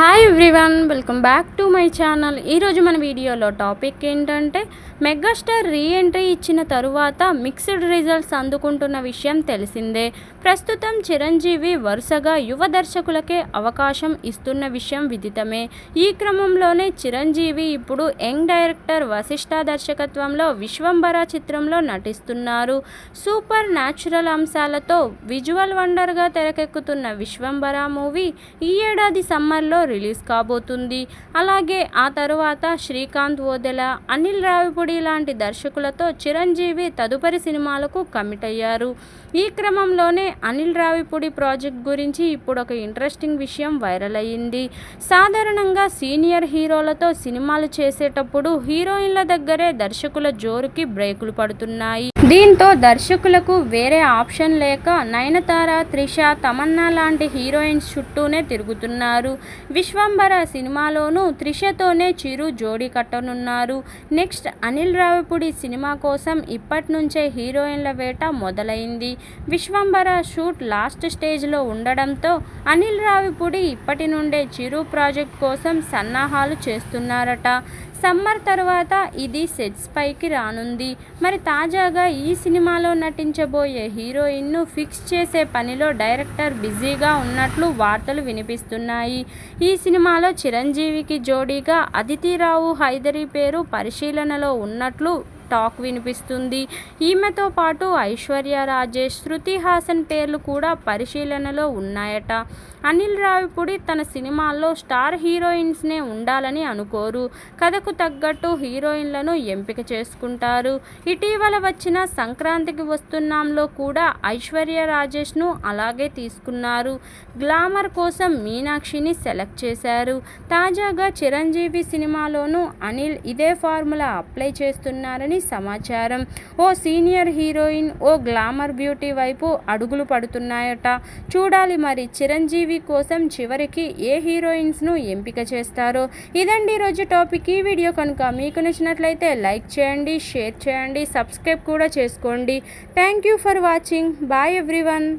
Hi everyone welcome back to my channel ఈరోజు మన వీడియోలో టాపిక్ ఏంటంటే మెగాస్టార్ రీ ఎంట్రీ ఇచ్చిన తరువాత మిక్స్డ్ రిజల్ట్స్ అందుకుంటున్న విషయం తెలిసిందే. ప్రస్తుతం చిరంజీవి వరుసగా యువ దర్శకులకే అవకాశం ఇస్తున్న విషయం విదితమే. ఈ క్రమంలోనే చిరంజీవి ఇప్పుడు యంగ్ డైరెక్టర్ వశిష్ఠ దర్శకత్వంలో విశ్వంబర చిత్రంలో నటిస్తున్నారు. సూపర్ న్యాచురల్ అంశాలతో విజువల్ వండర్గా తెరకెక్కుతున్న విశ్వంబర మూవీ ఈ ఏడాది సమ్మర్లో రిలీజ్ కాబోతుంది. అలాగే ఆ తరువాత శ్రీకాంత్ ఓదెల అనిల్ రావిపూడి లాంటి దర్శకులతో చిరంజీవి తదుపరి సినిమాలకు కమిట్ అయ్యారు. ఈ క్రమంలోనే అనిల్ రావిపూడి ప్రాజెక్ట్ గురించి ఇప్పుడు ఒక ఇంట్రెస్టింగ్ విషయం వైరల్ అయ్యింది. సాధారణంగా సీనియర్ హీరోలతో సినిమాలు చేసేటప్పుడు హీరోయిన్ల దగ్గరే దర్శకుల జోరుకి బ్రేకులు పడుతున్నాయి. దీంతో దర్శకులకు వేరే ఆప్షన్ లేక నయనతార త్రిష తమన్నా లాంటి హీరోయిన్స్ చుట్టూనే తిరుగుతున్నారు. విశ్వంబర సినిమాలోనూ త్రిషతోనే చిరు జోడీ కట్టనున్నారు. నెక్స్ట్ అనిల్ రావిపూడి సినిమా కోసం ఇప్పటి నుంచే హీరోయిన్ల వేట మొదలైంది. విశ్వంబర షూట్ లాస్ట్ స్టేజ్లో ఉండడంతో అనిల్ రావిపూడి ఇప్పటి నుండే చిరు ప్రాజెక్ట్ కోసం సన్నాహాలు చేస్తున్నారట. సమ్మర్ తర్వాత ఇది సెట్స్ పైకి రానుంది. మరి తాజాగా ఈ ఈ సినిమాలో నటించబోయే హీరోయిన్ను ఫిక్స్ చేసే పనిలో డైరెక్టర్ బిజీగా ఉన్నట్లు వార్తలు వినిపిస్తున్నాయి. ఈ సినిమాలో చిరంజీవికి జోడీగా అదితిరావు హైదరి పేరు పరిశీలనలో ఉన్నట్లు టాక్ వినిపిస్తుంది. ఈమెతో పాటు ఐశ్వర్య రాజేష్ శృతి హాసన్ పేర్లు కూడా పరిశీలనలో ఉన్నాయట. అనిల్ రావిపూడి తన సినిమాల్లో స్టార్ హీరోయిన్స్నే ఉండాలని అనుకోరు. కథకు తగ్గట్టు హీరోయిన్లను ఎంపిక చేసుకుంటారు. ఇటీవల వచ్చిన సంక్రాంతికి వస్తున్నాంలో కూడా ఐశ్వర్య రాజేష్ను అలాగే తీసుకున్నారు. గ్లామర్ కోసం మీనాక్షిని సెలెక్ట్ చేశారు. తాజాగా చిరంజీవి సినిమాలోనూ అనిల్ ఇదే ఫార్ములా అప్లై చేస్తున్నారని సమాచారం. ఓ సీనియర్ హీరోయిన్ ఓ గ్లామర్ బ్యూటీ వైపు అడుగులు పడుతున్నాయట. చూడాలి మరి చిరంజీవి కోసం చివరికి ఏ హీరోయిన్స్ను ఎంపిక చేస్తారో. ఇదండి ఈరోజు టాపిక్. ఈ వీడియో కనుక మీకు నచ్చినట్లయితే లైక్ చేయండి షేర్ చేయండి సబ్స్క్రైబ్ కూడా చేసుకోండి. Thank you for watching. Bye everyone.